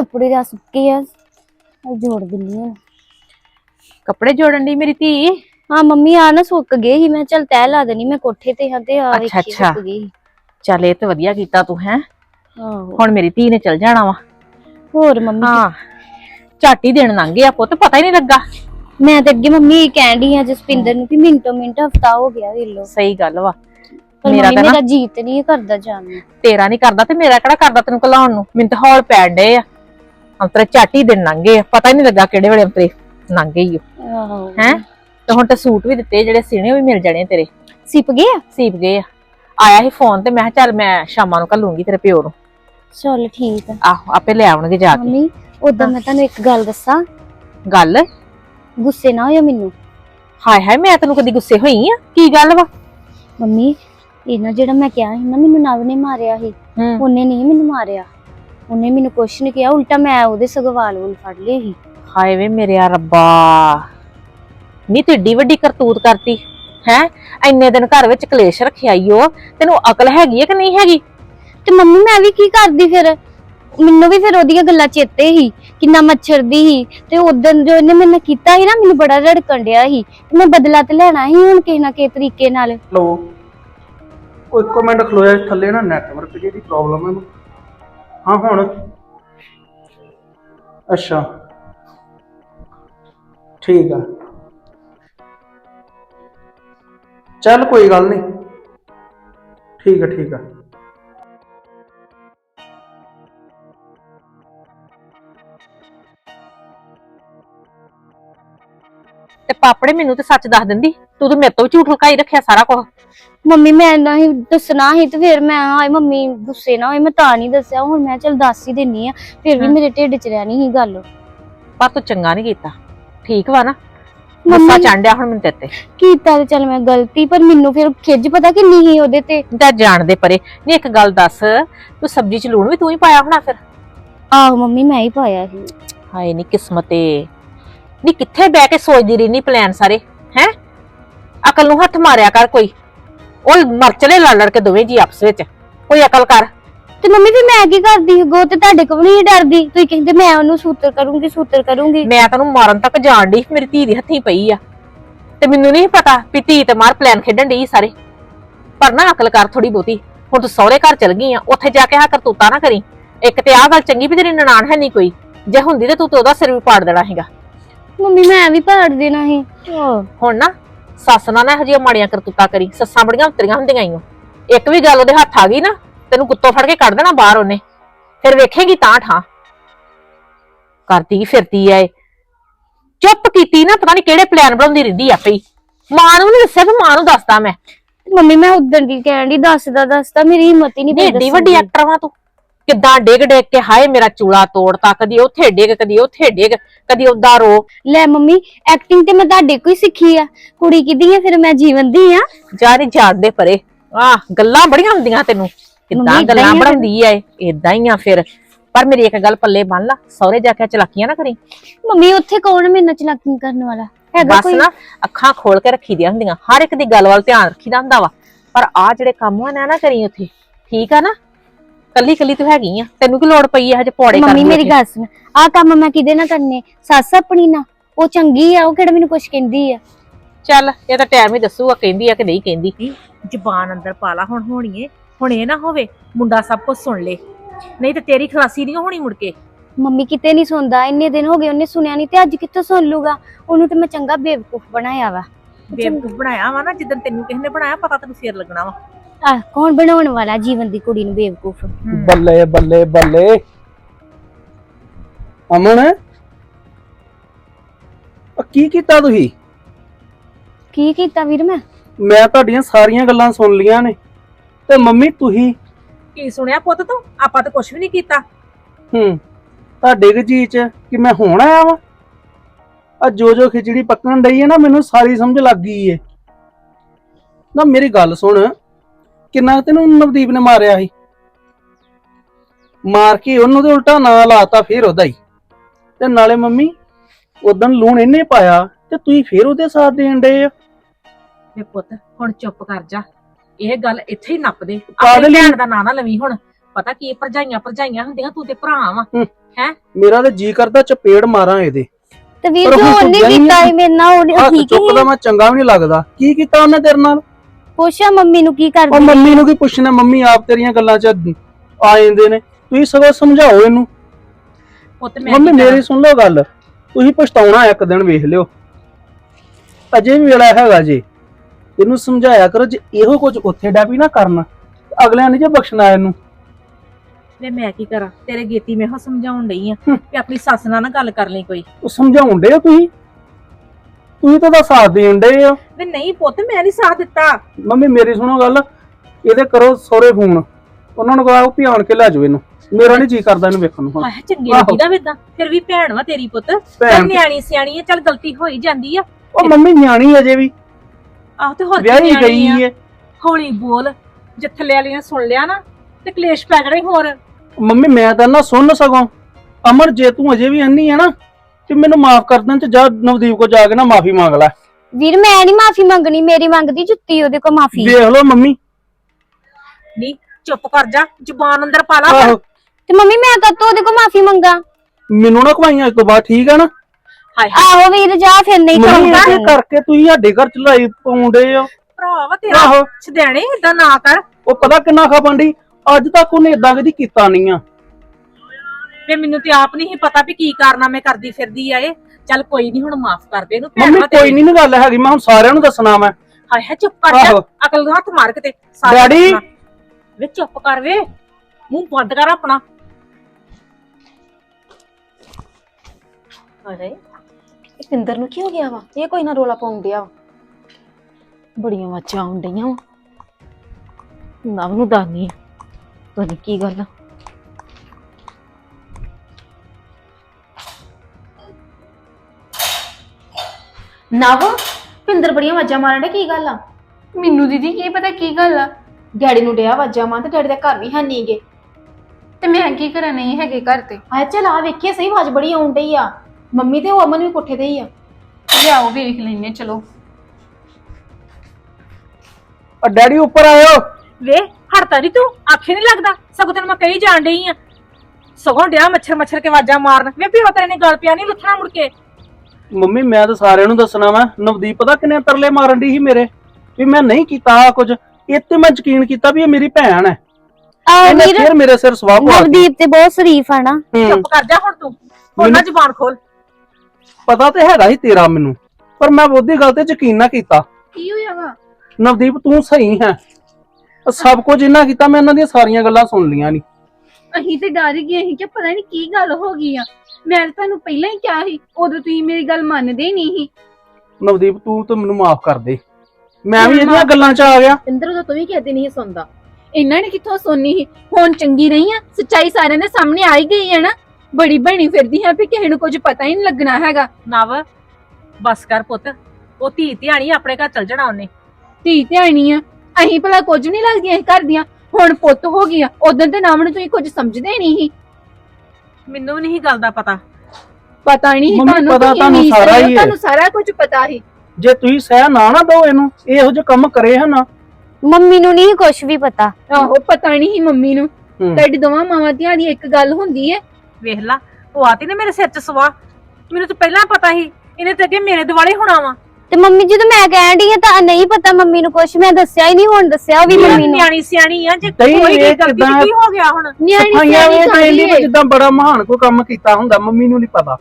ਕੱਪੜੇ ਦਾ ਸੁੱਕੇ ਆ ਆ ਜੋੜ ਦਿੰਨੀ ਆ। ਕੱਪੜੇ ਜੋੜਨ ਦੀ ਮੇਰੀ ਧੀ? ਹਾਂ ਮੰਮੀ ਆ ਨਾ ਸੁੱਕ ਗਏ ਸੀ ਮੈਂ ਚੱਲ ਤਹਿ ਲਾ ਦੇਣੀ ਮੈਂ ਕੋਠੇ ਤੇ ਹਾਂ ਤੇ ਆ ਅੱਛਾ, ਵੇਖੀ ਅੱਛਾ। ਸੁੱਕ ਸੀ। ਚੱਲ ਇਹ ਤੇ ਵਧੀਆ ਕੀਤਾ ਤੂੰ ਹੈ? ਆਹੋ। ਹੁਣ ਮੇਰੀ ਧੀ ਨੇ ਚਲ ਜਾਣਾ ਵਾ। ਹੋਰ ਮੰਮੀ ਹਾਂ ਝਾਟੀ ਦੇਣ ਲੰਘੇ ਆ ਪੁੱਤ ਪਤਾ ਹੀ ਨਹੀਂ ਲੱਗਾ। ਮੈਂ ਤੇ ਅੱਗੇ ਮੰਮੀ ਕਹਿੰਦੀ ਆ ਜਸਪਿੰਦਰ ਨੂੰ ਕਿ ਮਿੰਟੋ ਮਿੰਟ ਹਫਤਾ ਹੋ ਗਿਆ ਵੇਖ ਲੋ ਸਹੀ ਗੱਲ ਵਾ। ਪਰ ਮੇਰਾ ਮੰਮੀ ਤਾਂ ਨਾ- ਮੇਰਾ ਜੀਤ ਨਹੀਂ ਕਰਦਾ ਜਾਣ ਨੂੰ। ਤੇਰਾ ਨਹੀਂ ਕਰਦਾ ਤੇ ਮੇਰਾ ਕਿਹੜਾ ਕਰਦਾ ਤੈਨੂੰ ਘਲਾਉਣ ਨੂੰ? ਮੈਨੂੰ ਤਾਂ ਹੌਲ ਪੈਣ ਡੇ ਆ। ਅੰਤਰੇ ਝਾਟੀ ਦੇਣ ਲੰਘੇ ਆ ਪਤਾ ਹੀ ਨਹੀਂ ਲੱਗਾ ਕਿਹੜੇ ਵੇਲੇ ਅੰਤਰੇ ਲੰਘੇ ਹੀ ਆਹੋ। ਹੈ? ਤੇ ਹੁਣ ਤਾਂ ਸੂਟ ਵੀ ਦਿੱਤੇ ਜਿਹੜੇ ਸੀਣੇ ਵੀ ਮਿਲ ਜਾਣੇ ਤੇਰੇ। ਸਿਪ ਗਿਆ ਸੀਪ ਗਏ ਆ। ਆਇਆ ਸੀ ਫੋਨ ਤੇ ਮੈਂ ਕਿਹਾ ਚੱਲ ਮੈਂ ਸ਼ਾਮਾਂ ਨੂੰ ਘੱਲੂੰਗੀ ਤੇਰੇ ਪਿਓ ਨੂੰ। ਚਲ ਠੀਕ ਆ। ਆਹੋ ਆਪੇ ਲੈ ਆਉਣਗੇ ਜਾ ਕੇ। ਮੰਮੀ ਉਦੋਂ ਮੈਂ ਤੁਹਾਨੂੰ ਇੱਕ ਗੱਲ ਦੱਸਾਂ। ਗੱਲ? ਗੁੱਸੇ ਨਾ ਹੋਇਓ ਮੈਨੂੰ। ਹਾਏ ਹਾਏ ਮੈਂ ਤੈਨੂੰ ਕਦੀ ਗੁੱਸੇ ਹੋਈ ਆ? ਕੀ ਗੱਲ ਵਾ? ਮੰਮੀ ਇਹ ਨਾ ਜਿਹੜਾ ਮੈਂ ਕਿਹਾ ਸੀ ਨਾ ਮੈਨੂੰ ਨਵ ਨੇ ਮਾਰਿਆ ਸੀ। ਹੂੰ। ਉਹਨੇ ਨਹੀਂ ਮੈਨੂੰ ਮਾਰਿਆ। ਉਹਨੇ ਮੈਨੂੰ ਕੁਛ ਨਹੀਂ ਕਿਹਾ ਉਲਟਾ ਮੈਂ ਉਹਦੇ ਸਗਵਾਲ ਵੱਲ ਫੜ ਲਏ ਸੀ। ਹਾਏ ਵੇ ਮੇਰੇ ਆ ਰੱਬਾ। ਨੀ ਤੂੰ ਏਡੀ ਵੱਡੀ ਕਰਤੂਤ ਕਰਤੀ ਹੈ? ਇੰਨੇ ਦਿਨ ਘਰ ਵਿੱਚ ਕਲੇਸ਼ ਰੱਖਿਆ ਈ ਓ। ਤੈਨੂੰ ਅਕਲ ਹੈਗੀ ਹੈ ਕਿ ਨਹੀਂ ਹੈਗੀ? ਤੇ ਮੰਮੀ ਮੈਂ ਵੀ ਕੀ ਕਰਦੀ ਫਿਰ? ਮੈਨੂੰ ਵੀ ਫਿਰ ਉਹਦੀਆਂ ਗੱਲਾਂ ਚੇਤੇ ਸੀ ਕਿੰਨਾ ਮੱਛਰ ਦੀ ਸੀ। ਤੇ ਉਦੋਂ ਜੋ ਇਹਨੇ ਮੇਰੇ ਨਾਲ ਕੀਤਾ ਸੀ ਨਾ ਮੈਨੂੰ ਬੜਾ ਰੜਕਣ ਡਿਆ ਸੀ। ਤੇ ਮੈਂ ਬਦਲਾ ਤੇ ਲੈਣਾ ਸੀ ਹੁਣ ਕਿਸੇ ਨਾ ਕਿਸੇ ਤਰੀਕੇ ਨਾਲ। ਲੋ ਉਹ ਇੱਕੋ ਮਿੰਟ ਥੱਲੇ ਨਾ ਨੈਟਵਰਕ ਦੀ ਦੀ ਪ੍ਰੋਬਲਮ ਹੈ ਹਾਂ, ਹੁਣ। ਅੱਛਾ। ਠੀਕ ਆ। ਚੱਲ ਕੋਈ ਗੱਲ ਨਹੀਂ। ਠੀਕ ਆ ਠੀਕ ਆ। ਤੇ ਪਾਪੜੇ ਮੈਨੂੰ ਤੇ ਸੱਚ ਦੱਸ ਦਿੰਦੀ। ਤੂੰ ਤਾਂ ਮੇਰੇ ਤੋਂ ਵੀ ਝੂਠ ਲੁਕਾਈ ਰੱਖਿਆ ਸਾਰਾ ਕੁਝ ਮੰਮੀ ਮੈਂ ਨਹੀਂ ਦੱਸਣਾ ਸੀ ਤੇ ਫਿਰ ਮੈਂ ਹਾਏ ਮੰਮੀ ਗੁੱਸੇ ਨਾ ਹੋਏ ਮੈਂ ਤਾਂ ਨਹੀਂ ਦੱਸਿਆ। ਹੁਣ ਮੈਂ ਚਲ ਦੱਸ ਹੀ ਦਿੰਨੀ ਆ ਫਿਰ ਵੀ ਹਾਂ। ਮੇਰੇ ਢਿੱਡ 'ਚ ਰਹਿਣੀ ਸੀ ਗੱਲ। ਪਰ ਤੂੰ ਚੰਗਾ ਨਹੀਂ ਕੀਤਾ। ਠੀਕ ਵਾ ਨਾ? ਮੰਮੀ- ਗੁੱਸਾ ਚੰਡਿਆ ਹੁਣ ਮੈਨੂੰ ਤੇਰੇ ਤੇ। ਕੀਤਾ ਤੇ ਚਲ ਮੈਂ ਗਲਤੀ ਪਰ ਮੈਨੂੰ ਫਿਰ ਖਿੱਜ ਪਤਾ ਕਿੰਨੀ ਸੀ ਉਹਦੇ ਤੇ। ਤਾਂ ਜਾਣ ਦੇ ਪਰੇ। ਨਹੀਂ ਇੱਕ ਗੱਲ ਦੱਸ ਤੂੰ ਸਬਜ਼ੀ ਚ ਲੂਣ ਵੀ ਤੂੰ ਹੀ ਪਾਇਆ ਹੋਣਾ ਫਿਰ? ਆਹੋ ਮੰਮੀ ਮੈਂ ਹੀ ਪਾਇਆ ਸੀ। ਹਾਏ ਨੀ ਕਿਸਮਤੇ ਨੀ ਕਿੱਥੇ ਬਹਿ ਕੇ ਸੋਚਦੀ ਰਹਿਨੀ ਪਲਾਨ ਸਾਰੇ ਹੈ? ਅਕਲ ਨੂੰ ਹੱਥ ਮਾਰਿਆ ਕਰ ਕੋਈ। ਉਹ ਮਰ ਚਲੇ ਲੜ ਲੜ ਕੇ ਦੋਵੇਂ ਜੀ ਆਪਸ ਵਿੱਚ। ਕੋਈ ਅਕਲ ਕਰ। ਤੇ ਮੰਮੀ ਫਿਰ ਮੈਂ ਕੀ ਕਰਦੀ ਗੋ ਤੇ ਤੁਹਾਡੇ ਕੋਲ ਨਹੀਂ ਡਰਦੀ। ਤੁਸੀਂ ਕਹਿੰਦੇ ਮੈਂ ਉਹਨੂੰ ਸੂਤਰ ਕਰੂੰਗੀ ਸੂਤਰ ਕਰੂੰਗੀ। ਮੈਂ ਤੈਨੂੰ ਮਾਰਨ ਤੱਕ ਜਾਣ ਡਈ ਮੇਰੀ ਧੀ ਦੀ ਹੱਥੀਂ ਪਈ ਆ। ਤੇ ਮੈਨੂੰ ਨਹੀਂ ਪਤਾ ਵੀ ਧੀ ਤੇ ਮਾਰ ਪਲਾਨ ਖੇਡਣ ਡਈ ਸਾਰੇ। ਪਰ ਨਾ ਅਕਲ ਕਰ ਥੋੜੀ ਬਹੁਤੀ। ਹੁਣ ਤੂੰ ਸਹੁਰੇ ਘਰ ਚਲ ਗਈ ਆ। ਉੱਥੇ ਜਾ ਕੇ ਆ ਕਰਤੂਤਾ ਨਾ ਕਰੀ। ਇੱਕ ਤੇ ਆਹ ਗੱਲ ਚੰਗੀ ਵੀ ਤੇਰੀ ਨਨਾਣ ਹੈ ਨਹੀਂ ਕੋਈ। ਜੇ ਹੁੰਦੀ ਤੇ ਤੂੰ ਤੇ ਉਹਦਾ ਸਿਰ ਵੀ ਪਾੜ ਦੇਣਾ ਸੀਗਾ। ਮੰਮੀ ਮੈਂ ਵੀ ਪਾੜ ਦੇਣਾ ਸੀ। ਹੁਣ ਨਾ ਸੱਸ ਨਾਲ ਨਾ ਇਹੋ ਜਿਹੀਆਂ ਮਾੜੀਆਂ ਕਰਤੂਤਾਂ ਕਰੀ ਸੱਸਾਂ ਬੜੀਆਂ ਉਤਰੀਆਂ ਹੁੰਦੀਆਂ ਈ ਓ। ਇੱਕ ਵੀ ਗੱਲ ਉਹਦੇ ਹੱਥ ਆ ਗਈ ਨਾ ਤੈਨੂੰ ਕੁੱਤੋਂ ਫੜ ਕੇ ਕੱਢ ਦੇਣਾ ਬਾਹਰ ਉਹਨੇ। ਫਿਰ ਵੇਖੇਗੀ ਤਾਂ ਠਾਂ। ਕਰਦੀ ਫਿਰਦੀ ਐ ਚੁੱਪ ਕੀਤੀ ਨਾ ਪਤਾ ਨਹੀਂ ਕਿਹੜੇ ਪਲਾਨ ਬਣਾਉਂਦੀ ਰਹਿੰਦੀ ਆਪੇ ਹੀ ਮਾਂ ਨੂੰ ਨਹੀਂ ਦੱਸਿਆ ਤੇ ਮਾਂ ਨੂੰ ਦੱਸਦਾ ਮੈਂ। ਮੰਮੀ ਮੈਂ ਉਦੋਂ ਦੀ ਕਹਿਣ ਦੀ ਦੱਸਦਾ ਦੱਸਦਾ ਮੇਰੀ ਹਿੰਮਤ ਹੀ ਨਹੀਂ ਪਈ ਏਡੀ ਦੱਸਣ ਵੱਡੀ ਦੀ। ਐਕਟਰ ਵਾਂ ਤੂੰ। ਕਿੱਦਾਂ ਡਿੱਗ ਡਿੱਗ ਕੇ ਹਾਏ ਮੇਰਾ ਚੂੜਾ ਤੋੜਤਾ ਕਦੀ ਉੱਥੇ ਡਿੱਗ ਕਦੀ ਉੱਥੇ ਡਿੱਗ ਕਦੀ ਉਦਾਂ ਰੋ। ਲੈ ਮੰਮੀ ਐਕਟਿੰਗ ਤੇ ਮੈਂ ਤੁਹਾਡੇ ਕੋਈ ਸਿੱਖੀ ਆ। ਕੁੜੀ ਕਿਦੀ ਆ ਫਿਰ ਮੈਂ ਜੀਵਨ ਦੀ ਆ। ਜਾ ਨੀ ਜਾਣਦੇ ਪਰੇ। ਆ ਗੱਲਾਂ ਬੜੀਆਂ ਹੁੰਦੀਆਂ ਤੈਨੂੰ। ਕਿੱਦਾਂ ਮੰਮੀ ਏਦਾਂ ਗੱਲਾਂ ਹੀ ਆ। ਫਿਰ। ਬਣਾਉਂਦੀ ਐ ਏਦਾਂ ਹੀ ਆ ਫਿਰ। ਪਰ ਮੇਰੀ ਇੱਕ ਗੱਲ ਪੱਲੇ ਬੰਨ ਲਾ ਸਹੁਰੇ ਜਾ ਕੇ ਚਲਾਕੀਆਂ ਨਾ ਕਰੀ। ਮੰਮੀ ਉੱਥੇ ਕੌਣ ਮੇਰੇ ਨਾਲ ਚਲਾਕੀ ਕਰਨ ਵਾਲਾ? ਹੈਗਾ ਬਸ ਕੋਈ? ਨਾ ਅੱਖਾਂ ਖੋਲ ਕੇ ਰੱਖੀ ਦੀਆਂ ਹੁੰਦੀਆਂ। ਹਰ ਇੱਕ ਦੀ ਗੱਲ ਵੱਲ ਧਿਆਨ ਰੱਖੀਦਾ ਹੁੰਦਾ ਵਾ। ਪਰ ਆ ਜਿਹੜੇ ਕੰਮ ਆ ਨਾ ਨਾ ਕਰੀ ਉੱਥੇ। ਠੀਕ ਆ ਨਾ? ਕੱਲੀ ਕੱਲੀ ਤੂੰ ਹੈਗੀ ਆ। ਤੈਨੂੰ ਕੀ ਲੋੜ ਪਈ ਆ ਹਜੇ ਪੌੜੇ ਮੰਮੀ ਕਰਨੀ ਮੇਰੀ ਉੱਥੇ? ਗੱਲ ਸੁਣ। ਆ ਕੰਮ ਮੈਂ ਕਿਹਦੇ ਨਾਲ ਕਰਨੇ? ਸੱਸ ਆਪਣੀ ਨਾਲ। ਉਹ ਚੰਗੀ ਆ ਉਹ ਕਿਹੜਾ ਮੈਨੂੰ ਕੁਛ ਕਹਿੰਦੀ ਆ? ਚੱਲ ਇਹ ਤਾਂ ਟਾਈਮ ਹੀ ਦੱਸੂਗਾ ਕਹਿੰਦੀ ਆ ਕਿ ਨਹੀਂ ਕਹਿੰਦੀ। ਜ਼ਬਾਨ ਅੰਦਰ ਪਾ ਲਾ ਹੁਣ ਹੋਣੀਏ। ਹੁਣ ਇਹ ਨਾ ਹੋਵੇ ਮੁੰਡਾ ਸਭ ਕੁਝ ਸੁਣ ਲੇ। ਨਹੀਂ ਤੇ ਤੇਰੀ ਖਲਾਸੀ ਨਹੀਂ ਹੋਣੀ ਮੁੜ ਕੇ। ਮੰਮੀ ਕਿਤੇ ਨਹੀਂ ਸੁਣਦਾ। ਇੰਨੇ ਦਿਨ ਹੋ ਗਏ ਉਹਨੇ ਸੁਣਿਆ ਨਹੀਂ ਤੇ ਅੱਜ ਕਿੱਥੋਂ ਸੁਣ ਲੂਗਾ? ਉਹਨੂੰ ਤੇ ਮੈਂ ਚੰਗਾ ਬੇਵਕੂਫ ਬਣਾਇਆ ਵਾ। ਬੇਵਕੂਫ ਬਣਾਇਆ ਵਾ ਨਾ ਜਿੱਦਨ ਤੈਨੂੰ ਕਿਸੇ ਨੇ ਬਣਾਇਆ ਪਤਾ ਤੈਨੂੰ ਫੇਰ ਲੱਗਣਾ ਵਾ। ਆ ਕੌਣ ਬਣਾਉਣ ਵਾਲਾ ਜੀਵਨ ਦੀ ਕੁੜੀ ਨੂੰ ਬੇਵਕੂਫ? ਬੱਲੇ ਬੱਲੇ ਬੱਲੇ। ਅਮਨ? ਆ ਕੀ ਕੀਤਾ ਤੁਸੀਂ? ਕੀ ਕੀਤਾ ਵੀਰ ਮੈਂ? ਮੈਂ ਤੁਹਾਡੀਆਂ ਸਾਰੀਆਂ ਗੱਲਾਂ ਸੁਣ ਲੀਆਂ ਨੇ। ਤੇ ਮੰਮੀ ਤੁਸੀਂ? ਕੀ ਸੁਣਿਆ ਪੁੱਤ ਤੂੰ? ਆਪਾਂ ਤਾਂ ਕੁਝ ਵੀ ਨਹੀਂ ਕੀਤਾ। ਹੂੰ। ਤੁਹਾਡੇ ਕੁ ਜੀ ਚ ਕਿ ਮੈਂ ਹੁਣ ਆਇਆ ਵਾਂ? ਆ ਜੋ ਜੋ ਖਿਚੜੀ ਪੱਕਣ ਡਈ ਹੈ ਨਾ ਮੈਨੂੰ ਸਾਰੀ ਸਮਝ ਲੱਗ ਗਈ ਏ। ਨਾ ਮੇਰੀ ਗੱਲ ਸੁਣ। ਕਿੰਨਾ ਕੁ ਤੈਨੂੰ ਨਵਦੀਪ ਨੇ ਮਾਰਿਆ ਸੀ? ਮਾਰ ਕੇ ਉਹਨੂੰ ਤੇ ਉਲਟਾ ਨਾਂ ਲਾਤਾ ਫੇਰ ਉਹਦਾ ਹੀ। ਤੇ ਨਾਲੇ ਮੰਮੀ ਉਦੋਂ ਲੂਣ ਇਹਨੇ ਪਾਇਆ ਤੇ ਤੁਸੀਂ ਫੇਰ ਉਹਦੇ ਸਾਥ ਦੇਣ ਡਏ ਆ। ਵੇ ਪੁੱਤ ਹੁਣ ਚੁੱਪ ਕਰ ਜਾ। ਇਹ ਗੱਲ ਇੱਥੇ ਹੀ ਨੱਪ ਦੇ। ਕਾਹਦੇ ਆਪਣੇ ਲਈ? ਭੈਣ ਦਾ ਨਾਂ ਨਾ ਲਵੀ ਹੁਣ। ਪਤਾ ਕੀ ਇਹ ਭਰਜਾਈਆਂ ਭਰਜਾਈਆਂ ਹੁੰਦੀਆਂ ਤੂੰ ਤੇ ਭਰਾ ਵਾ। ਹੂੰ। ਹੈਂ? ਮੇਰਾ ਤੇ ਜੀ ਕਰਦਾ ਚਪੇੜ ਮਾਰਾਂ ਇਹਦੇ। ਤੇ ਵੀਰ ਪਰ ਜੋ ਹੁਣ ਤੂੰ ਉਹਨੇ ਕੀਤਾ। ਸੀ ਮੇਰੇ ਨਾਲ ਉਹ ਹੱਥ ਠੀਕ ਚੁੱਕਦਾ ਹੀ ਮੈਂ ਚੰਗਾ ਵੀ ਨਹੀਂ ਲੱਗਦਾ। ਕੀ ਕੀਤਾ ਉਹਨੇ ਤੇਰੇ ਨਾਲ? ਪੁੱਛਿਆ ਮੰਮੀ ਨੂੰ ਕੀ ਉਹ ਕਰਦੀ ਮੰਮੀ ਨੂੰ ਕੀ ਪੁੱਛਣਾ? ਮੰਮੀ ਆਪ ਤੇਰੀਆਂ ਗੱਲਾਂ 'ਚ ਆ ਜਾਂਦੇ ਨੇ। ਤੁਸੀਂ ਸਗੋਂ ਸਮਝਾਓ ਇਹਨੂੰ। ਪੁੱਤ ਮੈਂ ਮੰਮੀ ਕੀ? ਮੇਰੀ ਸੁਣ ਲਓ ਗੱਲ। ਤੁਸੀਂ ਪਛਤਾਉਣਾ ਇੱਕ ਦਿਨ ਵੇਖ ਲਿਓ। ਅਜੇ ਵੀ ਵੇਲਾ ਹੈਗਾ ਜੀ। ਇਹਨੂੰ ਸਮਝਾਇਆ ਕਰੋ ਜੇ ਇਹੋ ਕੁਝ ਉੱਥੇ ਡੈ ਵੀ ਨਾ ਕਰਨ ਅਗਲਿਆਂ ਨੇ ਜੇ ਬਖਸ਼ਣਾ ਇਹਨੂੰ। ਵੇ ਮੈਂ ਕੀ ਕਰਾਂ? ਤੇਰੇ ਗੇਤੀ ਮੈਂ ਹੋ ਸਮਝਾਉਣ ਡਈ ਆ ਕਿ ਆਪਣੀ ਸੱਸ ਨਾਲ ਨਾ ਗੱਲ ਕਰ ਲਈ ਕੋਈ। ਉਹ ਸਮਝਾਉਣ ਦੇ ਤੁਸੀਂ? ਤੁਸੀਂ ਤਾਂ ਉਹਦਾ ਸਾਥ ਦੇਣ ਦੇ ਹੋ ਵੇ ਨਹੀਂ ਪੁੱਤ ਮੈਂ ਨਹੀਂ ਸਾਥ ਦਿੱਤਾ। ਮੰਮੀ ਮੇਰੀ ਸੁਣੋ ਗੱਲ ਇਹਦੇ ਕਰੋ ਸੋਰੇ ਫੋਨ। ਉਹਨਾਂ ਨੂੰ ਕਹੋ ਵੀ ਆਣ ਕੇ ਲੈ ਜਾਓ ਇਹਨੂੰ। ਮੇਰਾ ਨਹੀਂ ਜੀ ਕਰਦਾ ਇਹਨੂੰ ਵੇਖਣ ਨੂੰ ਹੁਣ ਆਹ ਚੰਗੀ ਆਹੋ। ਲੱਗੀ ਨਾ ਵੇਦਾਂ ਫਿਰ ਵੀ ਭੈਣ ਵਾ ਤੇਰੀ ਪੁੱਤ। ਚੱਲ ਭੈਣ ਨਿਆਣੀ ਸਿਆਣੀ ਆ ਚੱਲ ਗਲਤੀ ਹੋਈ ਜਾਂਦੀ ਆ। ਉਹ ਮੰਮੀ ਨਿਆਣੀ ਅਜੇ ਵੀ। ਆਹ ਤੇ ਹੋਰ ਕੀ ਵਿਆਹੀ ਨਿਆਣੀ ਗਈ ਆ। ਏ। ਹੌਲੀ ਬੋਲ ਜੇ ਥੱਲੇ ਵਾਲੀਆਂ ਸੁਣ ਲਿਆ ਨਾ ਤੇ ਕਲੇਸ਼ ਪੈ ਜਾਣਾ ਈ ਹੋਰ। ਮੰਮੀ ਮੈਂ ਤਾਂ ਨਾ ਸੁਣ ਸਕੋ ਅਮਰ ਜੇ ਤੂੰ ਅਜੇ ਵੀ ਅੰਨੀ ਹੈ ਨਾ ਤੇ ਮੈਨੂੰ ਮਾਫ ਕਰ ਦੇਣ ਤੇ ਜਾ ਨਵਦੀਪ ਕੋ ਜਾ ਕੇ ਨਾ ਮਾਫੀ ਮੰਗ ਲੈ। ਵੀਰ ਮੈਂ ਨਹੀਂ ਮਾਫੀ ਮੰਗਣੀ ਮੇਰੀ ਮੰਗਦੀ ਜੁੱਤੀ ਉਹਦੇ ਕੋ ਮਾਫੀ। ਵੇਖ ਲਓ ਮੰਮੀ। ਨਹੀਂ ਚੁੱਪ ਕਰ ਜਾ ਜ਼ੁਬਾਨ ਅੰਦਰ ਪਾ ਲਾ ਆਹੋ। ਤੇ ਮੰਮੀ ਮੈਂ ਕਦੋਂ ਉਹਦੇ ਕੋ ਮਾਫੀ ਮੰਗਾ। ਮੈਨੂੰ ਨਾ ਖਵਾਈਆਂ ਇਸ ਤੋਂ ਬਾਅਦ ਠੀਕ ਆ ਨਾ? ਹਾਏ ਹਾਏ। ਆਹੋ ਵੀਰ ਜਾ ਫਿਰ ਨਹੀਂ ਮੰਮੀ ਕਹੂੰਗਾ ਇਹ ਕਰਕੇ ਤੁਸੀਂ ਸਾਡੇ ਘਰ ਚ ਲੜਾਈ ਪਾਉਂਦੇ ਹੋ। ਭਰਾ ਵਾ ਤੇਰਾ ਆਹੋ। ਛਦੈਣੇ ਏਦਾਂ ਨਾ ਕਰ। ਉਹ ਪਤਾ ਕਿੰਨਾ ਖਾਪਣ ਡਈ? ਅੱਜ ਤੱਕ ਉਹਨੇ ਇਦਾਂ ਕਦੀ ਕੀਤਾ ਨਹੀਂ ਆ। ਵੇ ਮੈਨੂੰ ਤੇ ਆਪ ਨਹੀਂ ਪਤਾ ਵੀ ਕੀ ਕਾਰਨਾਮੇ ਕਰਦੀ ਫਿਰਦੀ ਆ ਇਹ। ਚੱਲ ਕੋਈ ਨਹੀਂ ਹੁਣ ਮਾਫ ਕਰ ਦੇ ਇਹਨੂੰ ਭੈਣ ਮੰਮੀ ਵਾ ਕੋਈ। ਨਹੀਂ ਨਾ ਗੱਲ ਹੈਗੀ ਮੈਂ ਹੁਣ ਸਾਰਿਆਂ ਨੂੰ ਦੱਸਣਾ ਮੈਂ। ਹਾਏ ਹਾਏ ਚੁੱਪ ਕਰ ਜਾ ਆਹੋ। ਅਕਲ ਨੂੰ ਹੱਥ ਮਾਰ ਕੇ ਤੇ ਡੈਡੀ। ਵੇ ਚੁੱਪ ਕਰ ਵੇ ਮੂੰਹ ਬੰਦ ਕਰ ਆਪਣਾ। ਅਰੇ ਇਹ ਪਿੰਦਰ ਨੂੰ ਕੀ ਹੋ ਗਿਆ ਵਾ? ਇਹ ਕੋਈ ਨਾ ਰੋਲਾ ਪਾਉਣ ਡਿਆ ਵਾ। ਬੜੀਆਂ ਆਵਾਜ਼ਾਂ ਆਉਣ ਡਈਆਂ ਵਾ। ਨਵ ਨੂੰ ਦਾਨੀ ਪਤਾ ਨੀ ਕੀ ਗੱਲ ਆ। ਨਵ ਪਿੰਦਰ ਬੜੀਆਂ ਆਵਾਜ਼ਾਂ ਮਾਰਨ ਡਿਆ ਕੀ ਗੱਲ ਆ? ਮੈਨੂੰ ਦੀਦੀ ਕੀ ਪਤਾ ਕੀ ਗੱਲ ਆ? ਡੈਡੀ ਨੂੰ ਡਿਆ ਆਵਾਜ਼ਾਂ ਮਾਰ ਤੇ ਡੈਡੀ ਦਾ ਘਰ ਵੀ ਹੈ ਨਹੀਂਗੇ ਤੇ ਮੈਂ ਕੀ ਕਰਾਂ ਨਹੀਂ ਹੈਗੇ ਘਰ ਤੇ। ਆਇਆ ਚੱਲ ਆ ਵੇਖੀਏ ਸਹੀ ਆਵਾਜ਼ ਬੜੀ ਆਉਣ ਡਈ ਆ। ਮੰਮੀ ਤੇ ਉਹ ਅਮਨ ਵੀ ਕੋਠੇ ਤੇ ਹੀ ਆ। ਲਿਆਓ ਵੇਖ ਲੈਨੇ ਚਲੋ। ਆ ਡੈਡੀ ਉੱਪਰ ਆਇਓ। ਵੇ ਹਟਦਾ ਨਹੀਂ ਤੂੰ ਆਖੇ ਨਹੀਂ ਲੱਗਦਾ ਸਗੋਂ ਤੈਨੂੰ ਮੈਂ ਕਹੀ ਜਾਣ ਡਈ ਆ। ਸਗੋਂ ਡਿਆ ਮੱਛਰ ਮੱਛਰ ਕੇ ਆਵਾਜ਼ਾਂ ਮਾਰਨ। ਵੇ ਪਿਓ ਤੇਰੇ ਨੇ ਗਲ ਪਿਆ ਨਹੀਂ ਲੁੱਥਣਾ ਮੁੜ ਕੇ। ਮੰਮੀ ਮੈਂ ਤਾਂ ਸਾਰਿਆਂ ਨੂੰ ਦੱਸਣਾ ਵਾ ਨਵਦੀਪ ਪਤਾ ਕਿੰਨੇ ਤਰਲੇ ਮਾਰਨ ਦੀ ਸੀ ਮੇਰੇ ਵੀ ਮੈਂ ਨਹੀਂ ਕੀਤਾ ਆਹ ਕੁਝ। ਇਹ ਤੇ ਮੈਂ ਯਕੀਨ ਕੀਤਾ ਵੀ ਇਹ ਮੇਰੀ ਭੈਣ ਹੈ। ਇਹਨੇ ਫਿਰ ਮੇਰੇ ਸਿਰ ਸਵਾਹ ਪਾ ਦਿੱਤੀ। ਨਵਦੀਪ ਤੇ ਬਹੁਤ ਸ਼ਰੀਫ ਆ ਨਾ। ਹੂੰ। ਚੁੱਪ ਕਰ ਜਾ ਹੁਣ ਤੂੰ। ਹੁਣ ਨਾ ਮੈਨੂੰ- ਜ਼ੁਬਾਨ ਖੋਲ। ਪਤਾ ਤੇ ਹੈਗਾ ਸੀ ਤੇਰਾ ਮੈਨੂੰ ਪਰ ਮੈਂ ਉਹਦੀ ਗੱਲ ਤੇ ਯਕੀਨ ਨਾ ਕੀਤਾ। ਕੀ ਹੋਇਆ ਵਾ? ਨਵਦੀਪ ਤੂੰ ਸਹੀ ਹੈ। ਸਭ ਕੁਝ ਇਹਨਾਂ ਕੀਤਾ ਮੈਂ ਇਹਨਾਂ ਦੀਆਂ ਸਾਰੀਆਂ ਗੱਲਾਂ ਸੁਣ ਲੀਆਂ ਨਹੀਂ ਅਸੀਂ ਤੇ ਡਰ ਹੀ ਗਏ ਸੀ ਕਿ ਪਤਾ ਨਹੀਂ ਕੀ ਗੱਲ ਹੋ ਗਈ ਆ। ਮੈਂ ਤਾਂ ਤੁਹਾਨੂੰ ਪਹਿਲਾਂ ਹੀ ਕਿਹਾ ਸੀ ਉਦੋਂ ਤੁਸੀਂ ਮੇਰੀ ਗੱਲ ਮੰਨਦੇ ਹੀ ਨਹੀਂ ਸੀ। ਨਵਦੀਪ ਤੂੰ ਤਾਂ ਮੈਨੂੰ ਮਾਫ ਕਰ ਦੇ। ਮੈਂ ਵੀ ਇਹਦੀਆਂ ਗੱਲਾਂ 'ਚ ਆ ਗਿਆ। ਪਿੰਦਰ ਉਦੋਂ ਤੂੰ ਵੀ ਕਹਦੀ ਨਹੀਂ ਸੁਣਦਾ। ਇਹਨਾਂ ਨੇ ਕਿੱਥੋਂ ਸੁਣਨੀ ਸੀ? ਹੁਣ ਚੰਗੀ ਰਹੀ ਆ ਸੱਚਾਈ ਸਾਰਿਆਂ ਦੇ ਸਾਹਮਣੇ ਆ ਹੀ ਗਈ ਹੈ ਨਾ। ਬੜੀ ਬਣੀ ਫਿਰਦੀ ਹੈ ਵੀ ਕਿਸੇ ਨੂੰ ਕੁਝ ਪਤਾ ਹੀ ਨਹੀਂ ਲੱਗਣਾ ਹੈਗਾ। ਨਵ ਬਸ ਕਰ ਪੁੱਤ। ਉਹ ਧੀ ਧਿਆਣੀ ਆਪਣੇ ਘਰ ਚਲ ਜਾਣਾ ਉਹਨੇ। ਧੀ ਧਿਆਣੀ ਆ ਅਸੀਂ ਭਲਾ ਕੁਝ ਨਹੀਂ ਲੱਗਦੀਆਂ ਇਹ ਘਰ ਦੀਆਂ। ਹੁਣ ਪੁੱਤ ਹੋ ਗਈਆਂ ਉਦੋਂ ਤੇ ਨਾਮ ਨੂੰ ਤੁਸੀਂ ਕੁਝ ਸਮਝਦੇ ਨਹੀਂ ਸੀ। ਮੈਨੂੰ ਵੀ ਨਹੀਂ ਗੱਲ ਦਾ ਪਤਾ। ਪਤਾ ਨਹੀਂ ਮੰਮੀ, ਤੁਹਾਨੂੰ ਪਤਾ ਤੁਸੀਂ ਤੁਹਾਨੂੰ ਸਾਰਾ ਹੋ, ਹੀ ਹੈ। ਤੁਹਾਨੂੰ ਸਾਰਾ ਕੁਝ ਪਤਾ ਸੀ। ਜੇ ਤੁਸੀਂ ਸਹਿ ਨਾ ਨਾ ਦੋ ਇਹਨੂੰ ਇਹੋ ਜਿਹੇ ਕੰਮ ਕਰੇ ਹਨ ਮੰਮੀ ਨੂੰ ਨਹੀਂ ਕੁਝ ਵੀ ਪਤਾ। ਆਹੋ ਪਤਾ ਨਹੀਂ ਸੀ ਮੰਮੀ ਨੂੰ। ਹੂੰ। ਤੁਹਾਡੀ ਦੋਵਾਂ ਮਾਵਾਂ ਧੀਆਂ ਦੀ ਇੱਕ ਗੱਲ ਹੁੰਦੀ ਹੈ। ਵੇਖ ਲਾ ਉਹ ਆਤੀ ਨੇ ਮੇਰੇ ਸਿਰ 'ਚ ਸਵਾ ਮੈਨੂੰ ਤਾਂ ਪਹਿਲਾਂ ਪਤਾ ਸੀ ਇਹਨੇ ਤੇ ਅੱਗੇ ਮੇਰੇ ਦਿਵਾਲੇ ਹੋਣਾ ਵਾ। ਤੇ ਮੰਮੀ ਜਦੋਂ ਮੈਂ ਕਹਿਣ ਡਈ ਆ ਤਾਂ ਨਹੀਂ ਪਤਾ ਮੰਮੀ ਨੂੰ ਕੁਝ ਮੈਂ ਦੱਸਿਆ ਹੀ ਨਹੀਂ ਹੁਣ ਦੱਸਿਆ ਉਹ ਵੀ ਮੰਮੀ ਨੂੰ। ਨਿਆਣੀ ਸਿਆਣੀ ਆ ਜੇ ਨਹੀਂ, ਕੋਈ ਇਹ ਗਲਤੀ ਕਿੱਦਾਂ- ਕੀ ਹੋ ਗਿਆ ਹੁਣ? ਨਿਆਣੀ ਸਫਾਈਆਂ ਸਿਆਣੀ ਵੇ ਕਾਹਦੀ ਕਹਿੰਦੀ ਹੈ? ਜਿੱਦਾਂ ਬੜਾ ਮਹਾਨ ਕੋਈ ਕੰਮ ਕੀਤਾ ਹੁੰਦਾ ਮੰਮੀ ਨੂੰ ਨਹੀਂ ਪਤਾ।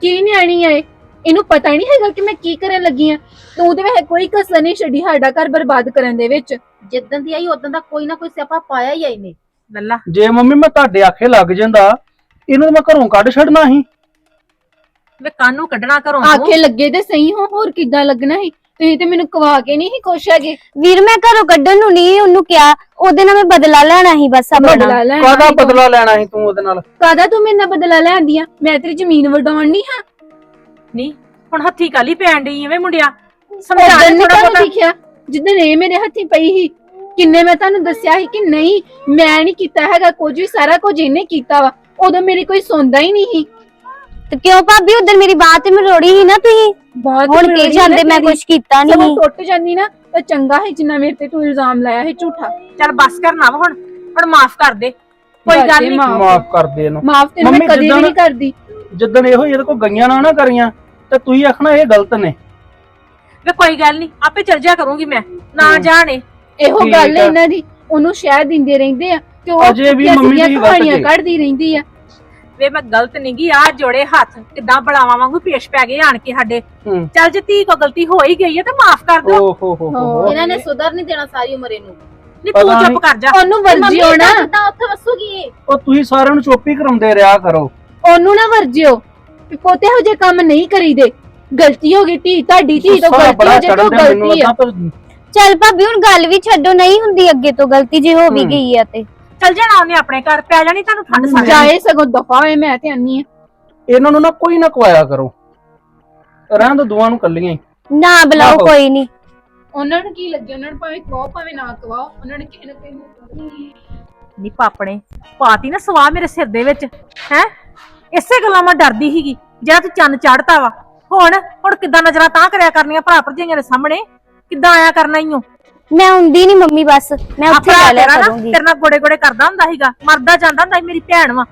ਕੀ ਨਿਆਣੀ ਹੈ ਇਹਨੂੰ ਪਤਾ ਨਹੀਂ ਹੈਗਾ ਕਿ ਮੈਂ ਕੀ ਕਰਨ ਲੱਗੀ ਆ। ਤੂੰ ਤੇ ਵੈਸੇ ਕੋਈ ਕਸਰ ਨਹੀਂ ਛੱਡੀ ਸਾਡਾ ਘਰ ਬਰਬਾਦ ਕਰਨ ਦੇ ਵਿੱਚ। ਜਿੱਦਣ ਦੀ ਆਈ ਉਦੋਂ ਦਾ ਕੋਈ ਨਾ ਕੋਈ ਸਿਆਪਾ ਪਾਇਆ ਹੀ ਆ ਇਹਨੇ। ਲੱਲਾ। ਜੇ ਮੰਮੀ ਮੈਂ ਤੁਹਾਡੇ ਆਖੇ ਲੱਗ ਜਾਂਦਾ ਇਹਨੂੰ ਤਾਂ ਮੈਂ ਘਰੋਂ ਕੱਢ ਛੱਡਣਾ ਸੀ। ਵੇ ਕਾਨੂੰ ਕੱਢਣਾ ਘਰੋਂ। ਆਖੇ ਲੱਗੇ ਤੇ ਸਹੀ ਹੋ ਹੋਰ ਕਿੱਦਾਂ ਲੱਗਣਾ ਸੀ? ਤੁਸੀਂ ਤੇ ਮੈਨੂੰ ਕਵਾ ਕੇ ਨਹੀਂ ਸੀ ਖੁਸ਼ ਹੈਗੇ। ਵੀਰ ਮੈਂ ਘਰੋਂ ਕੱਢਣ ਨੂੰ ਨਹੀਂ ਉਹਨੂੰ ਕਿਹਾ ਉਹਦੇ ਨਾਲ ਮੈਂ ਬਦਲਾ ਲੈਣਾ ਸੀ ਬਸ ਆਪਣਾ। ਬਦਲਾ ਲੈਣਾ ਕਾਹਦਾ ਸੀ ਤੂੰ। ਬਦਲਾ ਲੈਣਾ ਸੀ ਤੂੰ ਉਹਦੇ ਨਾਲ? ਕਾਹਦਾ ਤੂੰ ਮੇਰੇ ਨਾਲ ਬਦਲਾ ਲੈਂਦੀ ਆ? ਮੈਂ ਤੇਰੀ ਜ਼ਮੀਨ ਵਡਾਉਣ ਨਹੀਂ ਹਾਂ। ਨਹੀਂ ਹੁਣ ਹੱਥੀ ਕਾਲੀ ਪੈਣ ਡਈ ਐਵੇਂ ਮੁੰਡਿਆ? ਸਮਝਾ ਦੇ ਨਹੀਂ ਥੋੜਾ ਤੁਹਾਨੂੰ ਬਹੁਤਾ। ਦਿਖਿਆ ਜਿੱਦਣ ਇਹ ਮੇਰੇ ਹੱਥੀ ਪਈ ਸੀ ਕਿੰਨੇ ਮੈਂ ਤੁਹਾਨੂੰ ਦੱਸਿਆ ਸੀ ਕਿ ਨਹੀਂ ਮੈਂ ਨਹੀਂ ਕੀਤਾ ਹੈਗਾ ਕੁਝ ਵੀ ਸਾਰਾ ਕੁਝ ਇਹਨੇ ਕੀਤਾ ਵਾ। ਉਦੋਂ ਮੇਰੀ ਕੋਈ ਸੁਣਦਾ ਹੀ ਨਹੀਂ ਸੀ। ਤੇ ਕਿਉਂ ਭਾਬੀ ਉਧਰ ਮੇਰੀ ਬਾਤ ਤੇ ਮਰੋੜੀ ਸੀ ਨਾ ਤੁਸੀਂ? ਬਹੁਤ ਹੁਣ ਕੀ ਜਾਂਦੇ ਮੈਂ। ਕੁਝ ਕੀਤਾ ਨਹੀਂ। ਟੁੱਟ ਜਾਂਦੀ ਨਾ ਤਾਂ ਚੰਗਾ ਹੈ ਜਿੰਨਾ ਮੇਰੇ ਤੇ ਤੂੰ ਇਲਜ਼ਾਮ ਲਾਇਆ ਹੈ ਝੂਠਾ। ਚੱਲ ਬਸ ਕਰ ਨਾ ਹੁਣ ਹੁਣ ਮਾਫ ਕਰ ਦੇ। ਕੋਈ ਗੱਲ ਨਹੀਂ ਮਾਫ਼। ਮਾਫ ਕਰ ਦੇ ਇਹਨੂੰ। ਮਾਫ ਤੇ ਮੈਂ ਮੰਮੀ ਕਦੇ ਵੀ ਜਿੱਦਾਂ- ਨਹੀਂ ਕਰਦੀ। ਜਿੱਦਣ ਇਹੋ ਇਹਦੇ ਕੋ ਗਈਆਂ ਨਾ ਨਾ ਕਰੀਆਂ ਤੇ ਤੁਸੀਂ ਆਖਣਾ ਇਹ ਗਲਤ ਨੇ। ਵੇ ਕੋਈ ਗੱਲ ਨਹੀਂ ਆਪੇ ਚਲ ਜਾ ਕਰੂੰਗੀ ਮੈਂ। ਨਾ। ਜਾਣੇ ਇਹੋ। ਠੀਕ ਗੱਲ ਹੈ ਆ। ਇਹਨਾਂ ਦੀ ਉਹਨੂੰ ਸ਼ਹਿ ਦਿੰਦੇ ਰਹਿੰਦੇ ਆ ਤੇ ਉਹ ਅਜੇ ਵੀ ਮੰਮੀ ਦੀ ਕਹਾਣੀਆਂ ਜੇ। ਕੱਢਦੀ ਰਹਿੰਦੀ ਆ। ਵੇ ਮੈਂ ਗਲਤ ਨਹੀਂ ਗਈ ਆ ਜੋੜੇ ਹੱਥ ਕਿਦਾਂ ਬੜਾਵਾਂ ਵਾਂਗੂ ਪੇਸ਼ ਪੈ ਗਏ ਆਣ ਕੇ ਸਾਡੇ। ਹੂੰ। ਚੱਲ ਜੇ ਧੀ ਕੋ ਗਲਤੀ ਹੋ ਹੀ ਗਈ ਹੈ ਤੇ ਮਾਫ ਕਰ ਦਿਓ। ਓ ਹੋ ਹੋ ਹੋ ਇਹਨਾਂ ਨੇ ਸੁਧਰ ਨਹੀਂ ਦੇਣਾ ਸਾਰੀ ਉਮਰ ਇਹਨੂੰ। ਨਹੀਂ ਤੂੰ ਪਤਾ ਚੁੱਪ। ਕਰ ਜਾ। ਉਹਨੂੰ ਵਰਜਿਓ ਨਾ। ਤਾਂ ਉੱਥੇ ਵਸੂਗੀ ਇਹ? ਉਹ ਤੁਸੀਂ ਸਾਰਿਆਂ ਨੂੰ ਚੁੱਪ ਹੀ ਕਰਾਉਂਦੇ ਰਿਹਾ ਕਰੋ। ਉਹਨੂੰ ਨਾ ਵਰਜਿਓ। ਵੀ ਪੋਤੇ ਹੋ ਜੇ ਕੰਮ ਨਹੀਂ ਕਰੀਦੇ। ਗਲਤੀ ਹੋ ਗਈ ਧੀ ਤੁਹਾਡੀ ਧੀ ਤੋਂ ਗੁੱਸਾ ਗਲਤੀ ਬੜਾ ਹੋ ਜੇ ਤੋਂ ਮੈਨੂੰ ਗਲਤੀ ਪਰ- ਚੱਲ ਭਾਬੀ ਹੁਣ ਗੱਲ ਵੀ ਛੱਡੋ ਨਹੀਂ ਹੁੰਦੀ ਅੱਗੇ ਤੋਂ ਗਲਤੀ ਜੇ ਹੋ ਵੀ ਹੂੰ। ਗਈ ਆ ਤੇ। ਚੱਲ ਜਾਣਾ ਉਹਨੇ ਆਪਣੇ ਘਰ ਪੈ ਜਾਣੀ ਤੁਹਾਨੂੰ ਠੰਡ ਸਾਰੀ ਜਾਏ ਸਗੋਂ ਦਫਾ ਹੋਏ ਮੈਂ ਤੇ ਆਨੀ ਆ। ਇਹਨਾਂ ਨੂੰ ਨਾ ਕੋਈ ਨਾ ਕਵਾਇਆ ਕਰੋ। ਰਹਿਣ ਦੋ ਦੋਵਾਂ ਨੂੰ ਕੱਲੀਆਂ ਹੀ। ਨਾ ਬੁਲਾਓ ਆਹੋ। ਕੋਈ ਨਹੀਂ। ਉਹਨਾਂ ਨੂੰ ਕੀ ਲੱਗੇ? ਉਹਨਾਂ ਨੂੰ ਭਾਵੇਂ ਕਵਾਓ ਭਾਵੇਂ ਨਾ ਕਵਾਓ। ਉਹਨਾਂ ਨੇ ਕਿਸੇ ਨਾ ਕਿਸੇ ਨੂੰ ਨਹੀਂ ਪਾਪਣੇ ਪਾਤੀ ਨਾ ਸਵਾਹ ਮੇਰੇ ਸਿਰ ਦੇ ਵਿੱਚ ਹੈ? ਇਸੇ ਗੱਲਾਂ ਮੈਂ ਡਰਦੀ ਸੀਗੀ ਜਿਹੜਾ ਤੂੰ ਚੰਨ ਚੜਤਾ ਵਾ। ਹੁਣ ਹੁਣ ਕਿੱਦਾਂ ਨਜ਼ਰਾਂ ਤਾਂ ਕਰਿਆ ਕਰਨੀਆਂ ਭਰਾ ਭਰਜਾਈਆਂ ਦੇ ਸਾਹਮਣੇ? ਕਿੱਦਾਂ ਆਇਆ ਕਰਨਾ ਈਓ ਮੈਂ ਹੁੰਦੀ ਨਹੀਂ ਮੰਮੀ ਬਸ ਮੈਂ ਉੱਥੇ ਆਪਣਾ ਤੇਰਾ ਨਾ ਕਰੂੰਗੀ। ਤੇਰੇ ਨਾਲ ਗੋੜੇ ਗੋੜੇ ਕਰਦਾ ਹੁੰਦਾ ਸੀਗਾ ਮਰਦਾ ਜਾਂਦਾ ਹੁੰਦਾ ਸੀ ਮੇਰੀ ਭੈਣ ਵਾ।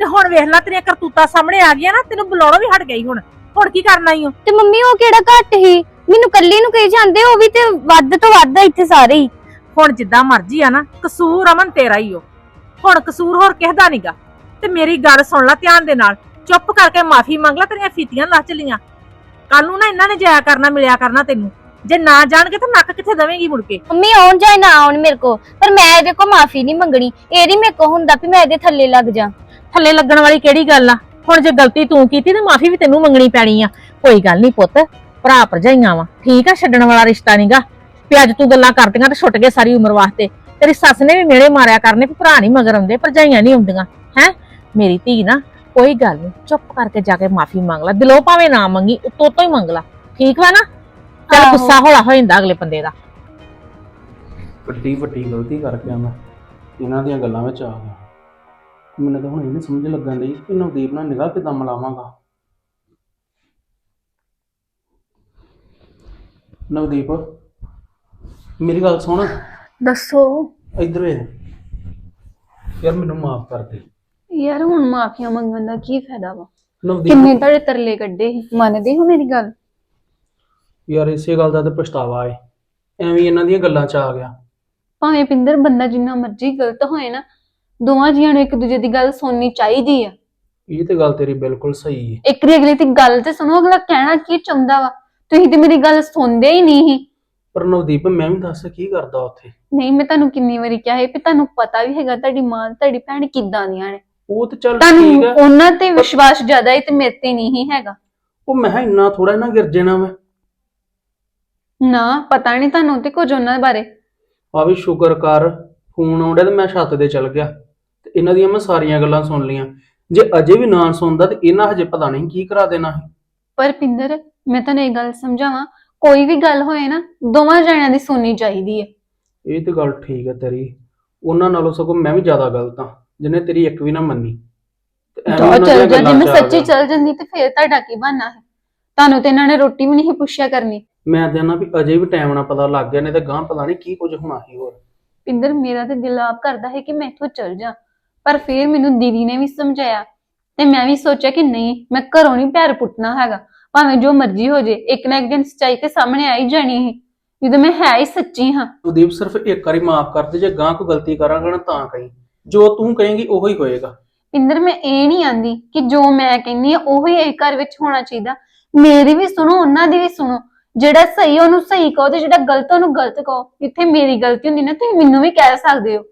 ਤੇ ਹੁਣ ਵੇਖ ਲੈ ਤੇਰੀਆਂ ਕਰਤੂਤਾਂ ਸਾਹਮਣੇ ਆ ਗਈਆਂ ਨਾ ਤੈਨੂੰ ਬੁਲਾਉਣੋਂ ਵੀ ਹਟ ਗਈ ਹੁਣ। ਹੁਣ ਕੀ ਕਰਨਾ ਈਓ ਤੇ ਮੰਮੀ ਉਹ ਕਿਹੜਾ ਘੱਟ ਹੀ ਮੈਨੂੰ ਕੱਲੀ ਨੂੰ ਕਹੀ ਜਾਂਦੇ ਉਹ ਵੀ ਤੇ ਵੱਧ ਤੋਂ ਵੱਧ ਆ ਇੱਥੇ ਸਾਰੇ ਹੀ। ਹੁਣ ਜਿੱਦਾਂ ਮਰਜ਼ੀ ਆ ਨਾ ਕਸੂਰ ਅਮਨ ਤੇਰਾ ਹੀ ਓ। ਹੁਣ ਕਸੂਰ ਹੋਰ ਕਿਸੇ ਦਾ ਨਹੀਂਗਾ ਤੇ ਮੇਰੀ ਗੱਲ ਸੁਣ ਲੈ ਧਿਆਨ ਦੇ ਨਾਲ। ਚੁੱਪ ਕਰਕੇ ਮਾਫੀ ਮੰਗ ਲੈ ਤੇਰੀਆਂ ਫੀਤੀਆਂ ਲਾ ਚਲੀਆਂ। ਕੱਲ ਨੂੰ ਨਾ ਇਹਨਾਂ ਨੇ ਜਾਇਆ ਕਰਨਾ ਮਿਲਿਆ ਕਰਨਾ ਤੈਨੂੰ। ਜੇ ਨਾ ਜਾਣਗੇ ਤਾਂ ਨੱਕ ਕਿੱਥੇ ਦਵੇਂਗੀ ਮੁੜ ਕੇ? ਮੰਮੀ ਆਉਣ ਜਾਏ ਨਾ ਆਉਣ ਮੇਰੇ ਕੋ ਪਰ ਮੈਂ ਇਹਦੇ ਕੋ ਮਾਫੀ ਨਹੀਂ ਮੰਗਣੀ। ਇਹ ਨਹੀਂ ਮੇਰੇ ਕੋ ਹੁੰਦਾ ਵੀ ਮੈਂ ਇਹਦੇ ਥੱਲੇ ਲੱਗ ਜਾ। ਥੱਲੇ ਲੱਗਣ ਵਾਲੀ ਕਿਹੜੀ ਗੱਲ ਆ? ਹੁਣ ਜੇ ਗਲਤੀ ਤੂੰ ਕੀਤੀ ਤੇ ਮਾਫੀ ਵੀ ਤੈਨੂੰ ਮੰਗਣੀ ਪੈਣੀ ਆ। ਕੋਈ ਗੱਲ ਨਹੀਂ ਪੁੱਤ ਭਰਾ ਭਰਜਾਈਆਂ ਵਾ। ਠੀਕ ਆ ਛੱਡਣ ਵਾਲਾ ਰਿਸ਼ਤਾ ਨਹੀਂਗਾ। ਵੀ ਅੱਜ ਤੂੰ ਗੱਲਾਂ ਕਰਦੀਆਂ ਤੇ ਛੁੱਟ ਗਏ ਸਾਰੀ ਉਮਰ ਵਾਸਤੇ। ਤੇਰੀ ਸੱਸ ਨੇ ਵੀ ਮੇਲੇ ਮਾਰਿਆ ਕਰਨੇ ਵੀ ਭਰਾ ਨਹੀਂ ਮਗਰ ਆਉਂਦੇ ਭਰਜਾਈਆਂ ਨਹੀਂ ਆਉਂਦੀਆਂ। ਹੈ? ਮੇਰੀ ਧੀ ਨਾ ਕੋਈ ਗੱਲ ਨਹੀਂ ਚੁੱਪ ਕਰਕੇ ਜਾ ਕੇ ਮਾਫੀ ਮੰਗ ਲੈ। ਦਿਲੋਂ ਭਾਵੇਂ ਨਾ ਮੰਗੀ ਉਤੋਂ ਤੋਂ ਹੀ ਮੰਗ ਲੈ। ਠੀਕ ਵਾ ਨਾ? ਚੱਲ। ਗੁੱਸਾ ਹੌਲਾ ਹੋ ਜਾਂਦਾ ਅਗਲੇ ਬੰਦੇ ਦਾ। ਵੱਡੀ ਵੱਡੀ ਗਲਤੀ ਕਰਕੇ ਆ ਮੈਂ। ਇਹਨਾਂ ਦੀਆਂ ਗੱਲਾਂ ਵਿੱਚ ਆ ਗਿਆ। ਮੈਨੂੰ ਤਾਂ ਹੁਣ ਇਹ ਨਹੀਂ ਸਮਝ ਲੱਗਣ ਦੀ ਕਿ ਨਵਦੀਪ ਨਾਲ ਨਿਗਾਹ ਕਿਦਾਂ ਮਿਲਾਵਾਂਗਾ। ਨਵਦੀਪ ਮੇਰੀ ਗੱਲ ਸੁਣ। ਦੱਸੋ। ਇੱਧਰ ਵੇ ਯਾਰ ਮੈਨੂੰ ਮਾਫ ਕਰ ਦੇ। ਯਾਰ ਹੁਣ ਮਾਫੀਆਂ ਮੰਗਣ ਦਾ ਕੀ ਫਾਇਦਾ ਵਾ? ਨਵਦੀਪ ਕਿੰਨੇ ਤੁਹਾਡੇ ਤਰਲੇ ਕੱਢੇ ਸੀ? ਮੰਨਦੇ ਹੋ ਮੇਰੀ ਗੱਲ? ਯਾਰ ਇਸੇ ਗੱਲ ਦਾ ਤਾਂ ਪਛਤਾਵਾ ਏ। ਐਵੇਂ ਹੀ ਇਹਨਾਂ ਦੀਆਂ ਗੱਲਾਂ 'ਚ ਆ ਗਿਆ। ਭਾਵੇਂ ਪਿੰਦਰ ਬੰਦਾ ਜਿੰਨਾ ਮਰਜ਼ੀ ਗਲਤ ਹੋਏ ਨਾ ਦੋਵਾਂ ਜੀਆਂ ਨੂੰ ਇੱਕ ਦੂਜੇ ਦੀ ਗੱਲ ਸੁਣਨੀ ਚਾਹੀਦੀ ਆ। ਇਹ ਤੇ ਗੱਲ ਤੇਰੀ ਬਿਲਕੁਲ ਸਹੀ ਏ। ਇੱਕ ਦੀ ਅਗਲੇ ਦੀ ਗੱਲ ਤੇ ਸੁਣੋ ਅਗਲਾ ਕਹਿਣਾ ਕੀ ਚਾਹੁੰਦਾ ਵਾ? ਤੁਸੀਂ ਤੇ ਮੇਰੀ ਗੱਲ ਸੁਣਦੇ ਹੀ ਨਹੀਂ ਸੀ। ਪਰ ਨਵਦੀਪ ਮੈਂ ਵੀ ਦੱਸ ਕੀ ਕਰਦਾ ਉੱਥੇ? ਨਹੀਂ ਮੈਂ ਤੁਹਾਨੂੰ ਕਿੰਨੀ ਵਾਰੀ ਕਿਹਾ ਹੈ ਕਿ ਤੁਹਾਨੂੰ ਪਤਾ ਵੀ ਹੈਗਾ ਤੁਹਾਡੀ ਮਾਂ ਤੁਹਾਡੀ ਭੈਣ ਕਿੱਦਾਂ ਦੀਆਂ ਨੇ। ਉਹ ਤੇ ਚੱਲ ਤੁਹਾਨੂੰ ਠੀਕ ਹੈ ਉਹਨਾਂ ਤੇ ਵਿਸ਼ਵਾਸ ਜ਼ਿਆਦਾ ਹੈ ਤੇ ਮੇਰੇ ਤੇ ਨਹੀਂ ਹੈਗਾ। ਉਹ ਮੈਂ ਕਿਹਾ ਇੰਨਾ ਥੋੜਾ ਨਾ ਗਿਰ ਜਾਣਾ ਮੈਂ ਨਾ ਪਤਾ ਨਹੀਂ ਤੁਹਾਨੂੰ ਤੇ ਕੁਝ ਉਹਨਾਂ ਬਾਰੇ। ਆ ਵੀ ਸ਼ੁਕਰ ਕਰ ਫੋਨ ਆਉਂਦਾ ਤੇ ਮੈਂ ਛੱਤ ਤੇ ਚਲ ਗਿਆ। ਤੇ ਇਹਨਾਂ ਦੀਆਂ ਮੈਂ ਸਾਰੀਆਂ ਗੱਲਾਂ ਸੁਣ ਲਈਆਂ। ਜੇ ਅਜੇ ਵੀ ਨਾ ਸੁਣਦਾ ਤੇ ਇਹਨਾਂ ਹਜੇ ਪਤਾ ਨਹੀਂ ਕੀ ਕਰਾ ਦੇਣਾ ਹੈ ਪਰ ਪਿੰਦਰ ਮੈਂ ਤੁਹਾਨੂੰ ਇਹ ਗੱਲ ਸਮਝਾਵਾਂ ਕੋਈ ਵੀ ਗੱਲ ਹੋਏ ਨਾ ਦੋਵਾਂ ਜਣਿਆਂ ਦੀ ਸੁਣਨੀ ਚਾਹੀਦੀ ਹੈ ਇਹ ਤੇ ਗੱਲ ਠੀਕ ਹੈ ਤੇਰੀ। ਉਹਨਾਂ ਨਾਲੋਂ ਸਗੋਂ ਮੈਂ ਵੀ ਜ਼ਿਆਦਾ ਗਲਤ ਹਾਂ ਜਿਹਨੇ ਤੇਰੀ ਇੱਕ ਵੀ ਨਾ ਮੰਨੀ। ਤੇ ਐਵੇਂ ਉਹਨਾਂ ਦੀਆਂ ਚੱਲ ਜਾ ਗੱਲਾਂ ਜੇ ਮੈਂ 'ਚ ਆ ਸੱਚੀ ਗਿਆ। ਚੱਲ ਜਾਂਦੀ ਤੇ ਫੇਰ ਤੁਹਾਡਾ ਕੀ ਬਣਨਾ ਹੈ? ਤੁਹਾਨੂੰ ਤੇ ਇਹਨਾਂ ਨੇ ਰੋਟੀ ਵੀ ਨਹੀਂ ਪੁੱਛਿਆ ਕਰਨੀ। ਮੈਂ ਤੇ ਨਾ ਵੀ ਅਜੇ ਵੀ ਟਾਈਮ ਨਾਲ ਪਤਾ ਲੱਗ ਗਿਆ ਨਹੀਂ ਤੇ ਗਾਂ ਪਤਾ ਨਹੀਂ ਕੀ ਕੁਝ ਹੋਣਾ ਸੀ ਹੋਰ। ਪਿੰਦਰ ਮੇਰਾ ਤੇ ਦਿਲ ਆਪ ਕਰਦਾ ਹੈ ਕਿ ਮੈਂ ਇੱਥੋਂ ਚੱਲ ਜਾ ਪਰ ਫਿਰ ਮੈਨੂੰ ਦੀਦੀ ਨੇ ਵੀ ਸਮਝਾਇਆ ਤੇ ਮੈਂ ਵੀ ਸੋਚਿਆ ਕਿ ਨਹੀਂ ਮੈਂ ਘਰੋਂ ਨਹੀਂ ਪੈਰ ਪੁੱਟਣਾ ਹੈਗਾ ਭਾਵੇਂ ਜੋ ਮਰਜ਼ੀ ਹੋ ਜੇ ਇੱਕ ਨਾ ਇੱਕ ਦਿਨ ਸੱਚਾਈ ਤੇ ਸਾਹਮਣੇ ਆ ਹੀ ਜਾਣੀ ਹੈ ਜਦੋਂ ਮੈਂ ਹੈ ਹੀ ਸੱਚੀ ਹਾਂ। ਸੁਦੀਪ ਸਿਰਫ ਇੱਕ ਵਾਰੀ ਮਾਫ ਕਰ ਦੇ ਜੇ ਗਾਂ ਕੋਈ ਗਲਤੀ ਕਰਾਂਗਾ ਨਾ ਤਾਂ ਕਹੀਂ ਜੋ ਤੂੰ ਕਹੇਂਗੀ ਉਹੀ ਹੋਏਗਾ। ਪਿੰਦਰ ਮੈਂ ਇਹ ਨਹੀਂ ਆਂਦੀ ਕਿ ਜੋ ਮੈਂ ਕਹਿੰਨੀ ਆ ਉਹੀ ਇਹ ਘਰ ਵਿੱਚ ਹੋਣਾ ਚਾਹੀਦਾ। ਮੇਰੀ ਵੀ ਸੁਣੋ ਉਹਨਾਂ ਦੀ ਵੀ ਸੁਣੋ ਜਿਹੜਾ ਸਹੀ ਉਹਨੂੰ ਸਹੀ ਕਹੋ ਤੇ ਜਿਹੜਾ ਗਲਤ ਉਹਨੂੰ ਗਲਤ ਕਹੋ। ਜਿੱਥੇ ਮੇਰੀ ਗਲਤੀ ਹੁੰਦੀ ਨਾ ਤੁਸੀਂ ਮੈਨੂੰ ਵੀ ਕਹਿ ਸਕਦੇ ਹੋ।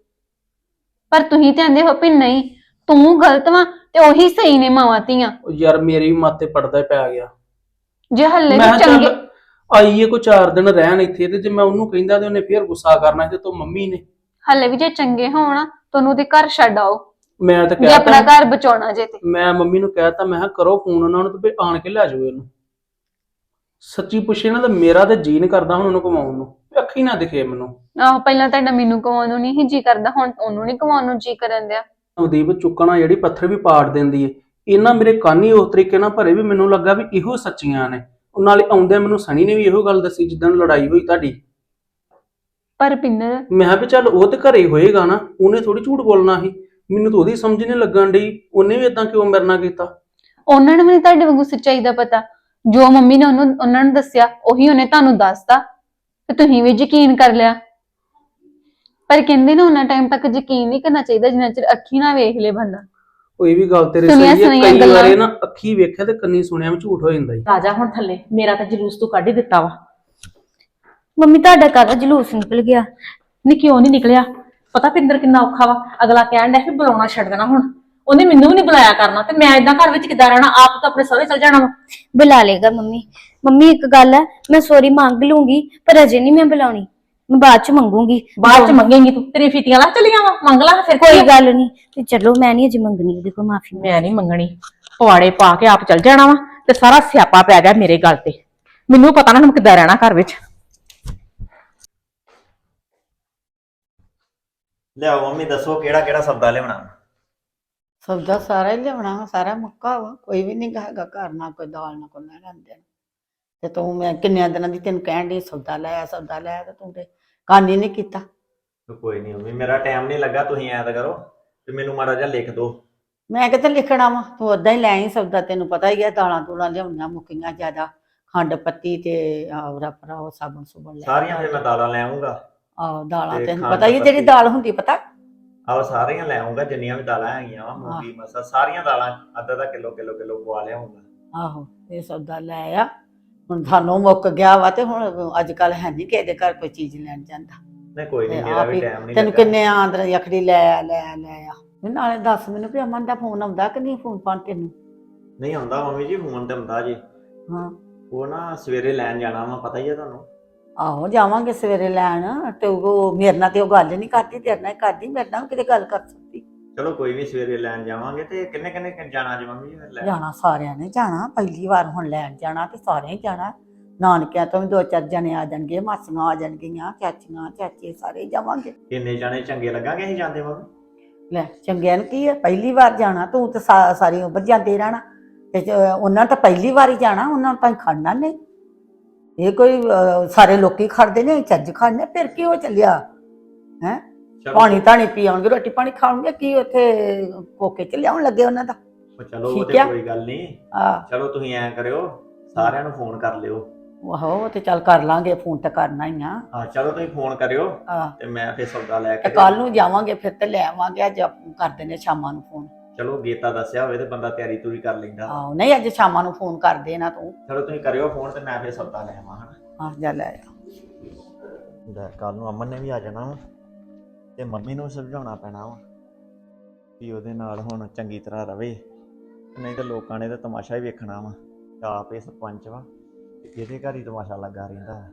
ਪਰ ਤੁਸੀਂ ਤੇ ਆਂਦੇ ਹੋ ਵੀ ਨਹੀਂ ਤੂੰ ਗਲਤ ਵਾਂ ਤੇ ਉਹੀ ਸਹੀ ਨੇ ਮਾਵਾਂ ਧੀਆਂ। ਉਹ ਯਾਰ ਮੇਰੇ ਵੀ ਮਾਤੇ ਪੜਦਾ ਹੀ ਪੈ ਗਿਆ। ਜੇ ਹੱਲੇ ਮੈਂ ਵੀ ਕਿਹਾ ਚੰਗੇ ਚੱਲ ਆਈਏ ਕੋ ਚਾਰ ਦਿਨ ਰਹਿਣ ਇੱਥੇ ਤੇ ਜੇ ਮੈਂ ਉਹਨੂੰ ਕਹਿੰਦਾ ਤੇ ਉਹਨੇ ਫੇਰ ਗੁੱਸਾ ਕਰਨਾ ਤੇ ਤੂੰ ਮੰਮੀ ਨੇ। ਹੱਲੇ ਵੀ ਜੇ ਚੰਗੇ ਹੋਣ ਤੁਹਾਨੂੰ ਤੇ ਘਰ ਛੱਡ ਆਓ। ਮੈਂ ਤਾਂ ਜੇ ਆਪਣਾ ਕਹਿਤਾ ਘਰ ਬਚਾਉਣਾ ਜੇ ਤੇ। ਮੈਂ ਮੰਮੀ ਨੂੰ ਕਹਿਤਾ ਮੈਂ ਕਿਹਾ ਕਰੋ ਫੋਨ ਉਹਨਾਂ ਨੂੰ ਤੇ ਵੀ ਆਣ ਕੇ ਲੈ ਜਾਓ ਇਹਨੂੰ। ਸੱਚੀ ਪੁੱਛੇ ਨਾ ਤਾਂ ਮੇਰਾ ਤੇ ਜੀ ਨਹੀਂ ਕਰਦਾ ਹੁਣ ਉਹਨੂੰ ਕਮਾਉਣ ਨੂੰ। ਵੀ ਅੱਖੀ ਨਾ ਦਿਖੇ ਮੈਨੂੰ। ਆਹੋ ਪਹਿਲਾਂ ਤੁਹਾਡਾ ਮੈਨੂੰ ਕਮਾਉਣ ਨੂੰ ਨਹੀਂ ਜੀ ਕਰਦਾ ਹੁਣ ਉਹਨੂੰ ਨਹੀਂ ਕਮਾਉਣ ਨੂੰ ਜੀ ਕਰਨ ਦਿਆ। ਨਵਦੀਪ ਚੁੱਕਣਾ ਜਿਹੜੀ ਪੱਥਰ ਵੀ ਪਾੜ ਦਿੰਦੀ ਏ। ਇਹਨਾਂ ਮੇਰੇ ਕੰਨ ਹੀ ਉਸ ਤਰੀਕੇ ਨਾਲ ਭਰੇ ਵੀ ਮੈਨੂੰ ਲੱਗਾ ਵੀ ਇਹੋ ਸੱਚੀਆਂ ਨੇ। ਉਹ ਨਾਲੇ ਆਉਂਦੇ ਮੈਨੂੰ ਸਣੀ ਨੇ ਵੀ ਇਹੋ ਗੱਲ ਦੱਸੀ ਜਿੱਦਾਂ ਲੜਾਈ ਹੋਈ ਤੁਹਾਡੀ। ਪਰ ਪਿੰਦਰ ਮੈਂ ਕਿਹਾ ਵੀ ਚੱਲ ਉਹ ਤੇ ਘਰੇ ਹੋਏਗਾ ਨਾ ਉਹਨੇ ਥੋੜੀ ਝੂਠ ਬੋਲਣਾ ਸੀ। ਮੈਨੂੰ ਤਾਂ ਉਹਦੀ ਸਮਝ ਨਹੀਂ ਲੱਗਣ ਡਈ ਉਹਨੇ ਵੀ ਇਦਾਂ ਕਿਉਂ ਮੇਰੇ ਨਾਲ ਕੀਤਾ? ਉਹਨਾਂ ਨੂੰ ਵੀ ਨੀ ਤੁਹਾਡੇ ਵਾਂਗੂ ਸੱਚਾਈ ਦਾ ਪਤਾ। ਜੋ ਮੰਮੀ ਨੇ ਉਹਨੂੰ ਉਹਨਾਂ ਨੂੰ ਦੱਸਿਆ ਉਹੀ ਉਹਨੇ ਤੁਹਾਨੂੰ ਦੱਸਤਾ ਤੇ ਤੁਸੀਂ ਵੀ ਯਕੀਨ ਕਰ ਲਿਆ। ਪਰ ਕਹਿੰਦੇ ਨਾ ਉਹਨਾਂ ਟਾਈਮ ਤੱਕ ਯਕੀਨ ਨਹੀਂ ਕਰਨਾ ਚਾਹੀਦਾ ਜਿੰਨਾ ਚਿਰ ਅੱਖੀ ਨਾ ਵੇਖ ਲੇ ਬੰਦਾ। ਇਹ ਵੀ ਗੱਲ ਤੇਰੇ ਸੁਣੀਆਂ ਸਹੀ ਹੈ ਸੁਣੀਆਂ ਕਈ ਗੱਲਾਂ। ਵਾਰੇ ਨਾ ਅੱਖੀ ਵੇਖਿਆ ਤੇ ਕੰਨੀ ਸੁਣਿਆ ਵੀ ਝੂਠ ਹੋ ਜਾਂਦਾ ਈ ਰਾਜਾ ਹੁਣ ਥੱਲੇ ਮੇਰਾ ਤਾਂ ਜਲੂਸ ਤੂੰ ਕੱਢ ਹੀ ਦਿੱਤਾ ਵਾ। ਮੰਮੀ ਤੁਹਾਡਾ ਕਾਹਦਾ ਜਲੂਸ ਨਿਕਲ ਗਿਆ। ਨੀ ਕਿਉਂ ਨਹੀਂ ਨਿਕਲਿਆ? ਪਤਾ ਪਿੰਦਰ ਕਿੰਨਾ ਔਖਾ ਵਾ। ਅਗਲਾ ਕਹਿਣ ਡਿਆ ਵੀ ਬੁਲਾਉਣਾ ਛੱਡ ਦੇਣਾ ਹੁਣ। ਉਹਨੇ ਮੈਨੂੰ ਵੀ ਨਹੀਂ ਬੁਲਾਇਆ ਕਰਨਾ ਤੇ ਮੈਂ ਇਦਾਂ ਘਰ ਵਿੱਚ ਕਿੱਦਾਂ ਰਹਿਣਾ? ਆਪ ਤਾਂ ਆਪਣੇ ਸਹੁਰੇ ਚਲ ਜਾਣਾ ਵਾ। ਬੁਲਾ ਲੇਗਾ ਮੰਮੀ। ਮੰਮੀ ਇੱਕ ਗੱਲ ਹੈ ਮੈਂ ਸੌਰੀ ਮੰਗ ਲੂੰਗੀ ਪਰ ਅਜੇ ਨਹੀਂ ਮੈਂ ਬੁਲਾਉਣੀ। ਮੈਂ ਬਾਅਦ ਚ ਮੰਗੂੰਗੀ। ਬਾਅਦ ਚ ਮੰਗੇਂਗੀ ਤੂੰ। ਤੇਰੀ ਫੀਤੀਆਂ ਲਾ ਚਲੀਆਂ ਵਾ। ਮੰਗ ਲਾ ਫਿਰ ਕੋਈ? ਗੱਲ ਨਹੀਂ ਤੇ ਚਲੋ ਮੈਂ ਨਹੀਂ ਅਜੇ ਮੰਗਣੀ ਉਹਦੇ ਕੋਲ ਮਾਫੀ ਮੈਂ ਨਹੀਂ ਮੰਗਣੀ। ਪਵਾੜੇ ਪਾ ਕੇ ਆਪ ਚਲ ਜਾਣਾ ਵਾ ਤੇ ਸਾਰਾ ਸਿਆਪਾ ਪੈ ਗਿਆ ਮੇਰੇ ਗੱਲ ਤੇ। ਮੈਨੂੰ ਪਤਾ ਨਾ ਹੁਣ ਕਿੱਦਾਂ ਰਹਿਣਾ ਘਰ ਵਿੱਚ। ਲਿਆਓ ਮੰਮੀ ਦੱਸੋ ਕਿਹੜਾ ਕਿਹੜਾ ਸੌਦਾ ਲਿਆਉਣਾ? ਸਬਜ਼ਾ ਸਾਰਾ ਹੀ ਲਿਆਉਣਾ ਵਾ, ਸਾਰਾ ਮੁੱਕਾ ਵਾ ਕੋਈ ਵੀ ਨਹੀਂ ਹੈਗਾ ਘਰ ਨਾ ਕੋਈ ਦਾਲ ਨਾ ਕੋਈ ਲੈਣ ਦੇਣ ਤੇ ਤੂੰ ਮੈਂ ਕਿੰਨਿਆਂ ਦਿਨਾਂ ਦੀ ਤੈਨੂੰ ਕਹਿਣ ਦੀ ਸੌਦਾ ਲੈ ਆ ਸੌਦਾ ਲੈ ਆ ਤੇ ਤੂੰ ਤੇ ਕੰਨ ਹੀ ਨਹੀਂ ਕੀਤਾ। ਕੋਈ ਨਹੀਂ ਮੰਮੀ ਮੇਰਾ ਟਾਈਮ ਨਹੀਂ ਲੱਗਾ ਤੁਸੀਂ ਐਂ ਤਾਂ ਕਰੋ ਤੇ ਮੈਨੂੰ ਮਾੜਾ ਜਿਹਾ ਲਿਖ ਦਿਓ ਮੈਂ ਕਿਤੇ ਲਿਖਣਾ ਵਾ? ਤੂੰ ਓਦਾਂ ਹੀ ਲੈ ਆਈ ਸੌਦਾ ਤੈਨੂੰ ਪਤਾ ਹੀ ਹੈ ਦਾਲਾਂ ਦੂਲਾਂ ਲਿਆਉਣੀਆਂ ਮੁੱਕੀਆਂ ਜ਼ਿਆਦਾ। ਖੰਡ ਪੱਤੀ ਤੇ ਆਵਰਾ ਭਰਾਓ ਸਾਬਣ ਸੁਬਣ ਲੈ ਸਾਰੀਆਂ ਫਿਰ ਮੈਂ ਦਾਲਾਂ ਲੈ ਆਉਂਗਾ ਆਹ ਦਾਲਾਂ ਤੇ ਤੈਨੂੰ ਖੰਡ ਪਤਾ ਹੀ ਹੈ ਜਿਹੜੀ। ਦਾਲ ਹੁੰਦੀ ਪਤਾ? ਆਹ ਸਾਰੀਆਂ ਲੈ ਆਉਂਗਾ ਜਿੰਨੀਆਂ ਵੀ ਦਾਲਾਂ ਹੈਗੀਆਂ ਵਾ ਮੂੰਗੀ ਮਸਾ ਸਾਰੀਆਂ ਦਾਲਾਂ ਅੱਧਾ ਅੱਧਾ ਕਿਲੋ ਕਿਲੋ ਕਿਲੋ ਪਵਾ ਲਿਆਉਂਗਾ ਆਹੋ ਇਹ ਸੌਦਾ ਲੈ ਆ। ਹੁਣ ਤੁਹਾਨੂੰ ਮੁੱਕ ਗਿਆ ਵਾ ਤੇ ਹੁਣ ਅੱਜ ਕੱਲ ਹੈ ਨਹੀਂ ਕਿਸੇ ਦੇ ਘਰ ਕੋਈ ਚੀਜ਼ ਲੈਣ ਜਾਂਦਾ। ਨਹੀਂ ਕੋਈ ਨਹੀਂ ਮੇਰਾ ਆਪ ਵੀ ਹੀ ਟਾਈਮ ਨਹੀਂ ਤੈਨੂੰ ਕਿੰਨੇ ਆਂਦਰ ਯਖੜੀ ਲੈ ਆ ਲੈ ਆ ਲੈ ਆ। ਵੀ ਨਾਲੇ ਦੱਸ ਮੈਨੂੰ ਵੀ ਅਮਨ ਦਾ ਫੋਨ ਆਉਂਦਾ ਕਿ ਨਹੀਂ ਫੋਨ ਪਾਣ ਤੈਨੂੰ? ਨਹੀਂ ਆਉਂਦਾ ਮੰਮੀ ਜੀ ਫੋਨ ਤੇ ਹੁੰਦਾ ਜੀ। ਹਾਂ। ਉਹ ਨਾ ਸਵੇਰੇ ਲੈਣ ਜਾਣਾ ਵਾ ਪਤਾ ਹੀ ਹੈ ਤੁਹਾਨੂੰ। ਆਹੋ ਜਾਵਾਂਗੇ ਸਵੇਰੇ ਲੈਣ ਤੇ ਉਹ ਮੇਰੇ ਨਾਲ ਤੇ ਉਹ ਗੱਲ ਨਹੀਂ ਕਰਦੀ ਤੇਰੇ ਨਾਲ ਹੀ ਕਰਦੀ ਮੇਰੇ ਨਾਲ ਕਿਤੇ ਗੱਲ ਕਰ ਸਕਦੀ। ਚਲੋ ਕੋਈ ਨਹੀਂ ਸਵੇਰੇ ਲੈਣ ਜਾਵਾਂਗੇ ਤੇ ਕਿੰਨੇ ਕਿੰਨੇ ਜਾਣਾ ਜੀ ਮੰਮੀ ਜੀ ਫਿਰ ਲੈ? ਜਾਣਾ ਸਾਰਿਆਂ ਨੇ ਜਾਣਾ ਪਹਿਲੀ ਵਾਰ ਹੁਣ ਲੈਣ ਜਾਣਾ ਤੇ ਸਾਰਿਆਂ ਹੀ ਜਾਣਾ। ਨਾਨਕਿਆਂ ਤੋਂ ਵੀ ਦੋ ਚਾਰ ਜਣੇ ਆ ਜਾਣਗੇ ਮਾਸੀਆਂ ਆ ਜਾਣਗੀਆਂ ਚਾਚੀਆਂ ਚਾਚੇ ਸਾਰੇ ਜਾਵਾਂਗੇ। ਕਿੰਨੇ ਜਾਣੇ ਚੰਗੇ ਲੱਗਾਂਗੇ ਅਸੀਂ ਜਾਂਦੇ ਮੰਮੀ ਲੈ ਚੰਗਿਆਂ ਨੂੰ ਕੀ ਹੈ ਪਹਿਲੀ ਵਾਰ ਜਾਣਾ ਤੂੰ ਤੇ ਸਾ- ਸਾਰੀ ਉਮਰ ਜਾਂਦੇ ਰਹਿਣਾ। ਤੇ ਜ- ਉਹਨਾਂ ਤਾਂ ਪਹਿਲੀ ਵਾਰ ਹੀ ਜਾਣਾ ਉਹਨਾਂ ਨੂੰ ਤਾਂ ਖੜਨਾ ਨਹੀਂ। ਇਹ ਕੋਈ ਅਹ, ਸਾਰੇ ਲੋਕੀ ਖੜਦੇ ਨੇ ਚੱਜ ਖੜਨੇ ਫਿਰ ਕੀ ਹੋ ਚੱਲਿਆ? ਹੈ? ਚਲੋ। ਪਾਣੀ ਧਾਣੀ ਪੀਉਣਗੇ ਰੋਟੀ ਪਾਣੀ ਖਾਣਗੇ ਕੀ ਉੱਥੇ ਕੋਕੇ ਚ ਲਿਆਉਣ ਲੱਗੇ ਉਹਨਾਂ ਦਾ? ਚਲੋ ਉਹ ਠੀਕ ਤੇ ਆ। ਕੋਈ ਗੱਲ ਨਹੀਂ। ਆ ਚਲੋ ਤੁਸੀਂ ਐਂ ਕਰਿਓ ਸਾਰਿਆਂ ਨੂੰ ਫੋਨ ਕਰ ਲਿਓ। ਉਹ ਤੇ ਚੱਲ ਕਰ ਲਾਂਗੇ ਫੋਨ ਤੇ ਕਰਨਾ ਹੀ ਆ। ਹਾਂ ਚਲੋ ਤੁਸੀਂ ਫੋਨ ਕਰਿਓ ਆ ਤੇ ਮੈਂ ਫਿਰ ਸੌਦਾ ਲੈ ਤੇ ਕੇ ਕੱਲ ਨੂੰ ਜਾਵਾਂਗੇ ਫਿਰ ਤੇ ਲੈ ਆਵਾਂਗੇ ਅੱਜ ਕਰਦੇ ਨੇ ਸ਼ਾਮਾਂ ਨੂੰ ਫੋਨ। ਚਲੋ ਗੀਤਾ ਦੱਸਿਆ ਹੋਵੇ ਤੇ ਬੰਦਾ ਤਿਆਰੀ ਤੁਰੀ ਕਰ ਲੈਂਦਾ। ਆਹੋ ਨਹੀਂ ਅੱਜ ਸ਼ਾਮਾਂ ਨੂੰ ਫੋਨ ਕਰ ਦੇਣਾ ਤੂੰ। ਚਲੋ ਤੁਸੀਂ ਕਰਿਓ ਫੋਨ ਤੇ ਮੈਂ ਫਿਰ ਸੌਦਾ ਲੈ ਆਵਾਂ ਹਨਾ? ਆ ਜਾ ਲੈ ਆ। ਲੈ ਕੱਲ ਨੂੰ ਅਮਨ ਨੇ ਵੀ ਆ ਜਾਣਾ ਵਾ ਤੇ ਮੰਮੀ ਨੂੰ ਸਮਝਾਉਣਾ ਪੈਣਾ ਵਾ ਵੀ ਉਹਦੇ ਨਾਲ ਹੁਣ ਚੰਗੀ ਤਰ੍ਹਾਂ ਰਵੇ। ਨਹੀਂ ਤਾਂ ਲੋਕਾਂ ਨੇ ਤਾਂ ਤਮਾਸ਼ਾ ਹੀ ਵੇਖਣਾ ਵਾ ਤੇ ਆਪ ਇਹ ਸਰਪੰਚ ਵਾ ਤੇ ਇਹਦੇ ਘਰ ਹੀ ਤਮਾਸ਼ਾ ਲੱਗਾ ਰਹਿੰਦਾ। ਵਾ।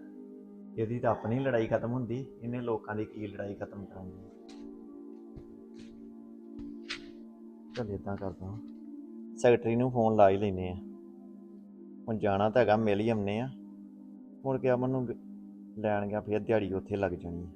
ਇਹਦੀ ਤਾਂ ਆਪਣੀ ਲੜਾਈ ਖਤਮ ਹੁੰਦੀ ਇਹਨੇ ਲੋਕਾਂ ਦੀ ਕੀ ਲੜਾਈ ਖਤਮ ਕਰਾਉਣੀ। ਚੱਲ ਇਦਾਂ ਕਰਦਾ ਸੈਕਟਰੀ ਨੂੰ ਫੋਨ ਲਾ ਹੀ ਲੈਨੇ ਆ। ਹੁਣ ਜਾਣਾ ਤਾਂ ਹੈਗਾ, ਮਿਲ ਹੀ ਆਉਨੇ ਆ। ਮੁੜ ਕੇ ਅਮਨ ਨੂੰ ਲੈਣ ਗਿਆ, ਫਿਰ ਦਿਹਾੜੀ ਉੱਥੇ ਲੱਗ ਜਾਣੀ ਹੈ